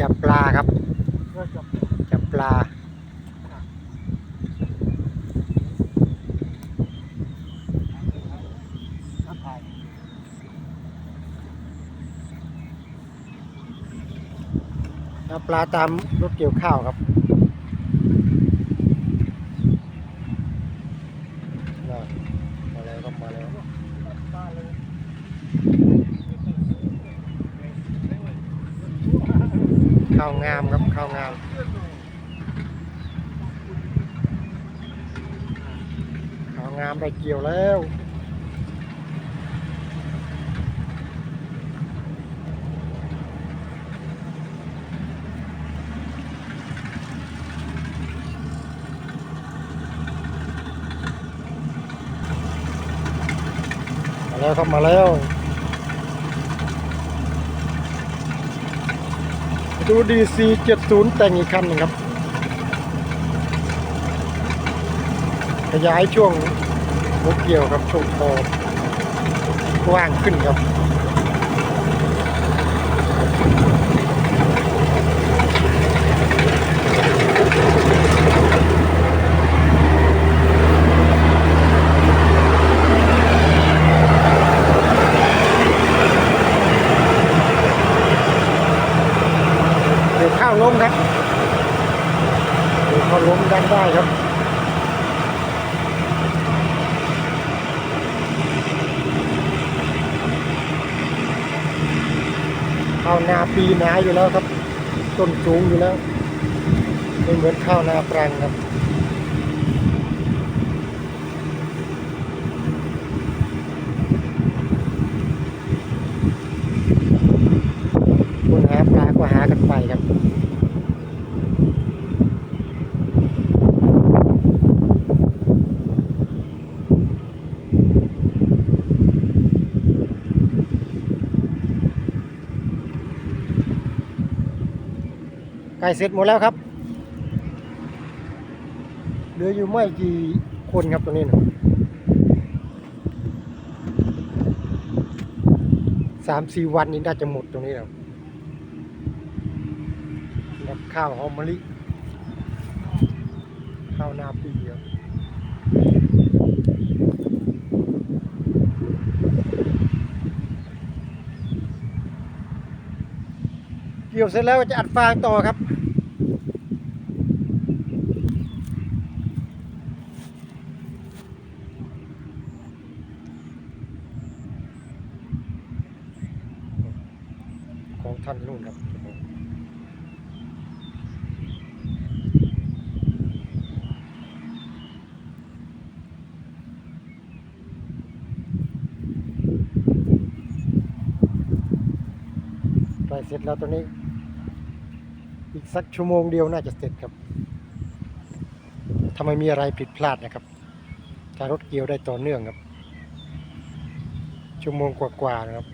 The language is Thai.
จับปลาครับ จับปลา จับปลาตามรถเกี่ยวข้าวครับมาแล้วครับมาแล้ว ปลาเขาวงามครับข้าวงามข้าวงามได้เกี่ยวแล้วมาแล้วครับมาแล้ว ดูดีซีเจตุลแต่งอีกคันหนึงครับ ขยายช่วงรถเกี่ยวครับช่วงคอกว้างขึ้นครับาวล้มครับเข้าวล้มดันได้ครับข้าวนาปีนาอยู่แล้วครับ ต้นสูงอยู่แล้วไม่เหมือนข้าวนาปรังครับคนหาปลาก็หากันไปครับ ไก่เสร็จหมดแล้วครับ เหลืออยู่ไม่กี่คนครับตรงนี้นะสามสี่วันนี้น่าจะหมดตรงนี้แล้วข้าวหอมมะลิ ข้าวนาปีครับ เกี่ยวเสร็จแล้วจะอัดฟางต่อครับ ของท่านนู่นครับ เสร็จแล้วตัวนี้ อีกสักชั่วโมงเดียวน่าจะเสร็จครับทำไมมีอะไรผิดพลาดนะครับถ้ารถเกี่ยวได้ต่อเนื่องครับ ชั่วโมงกว่าๆนะครับ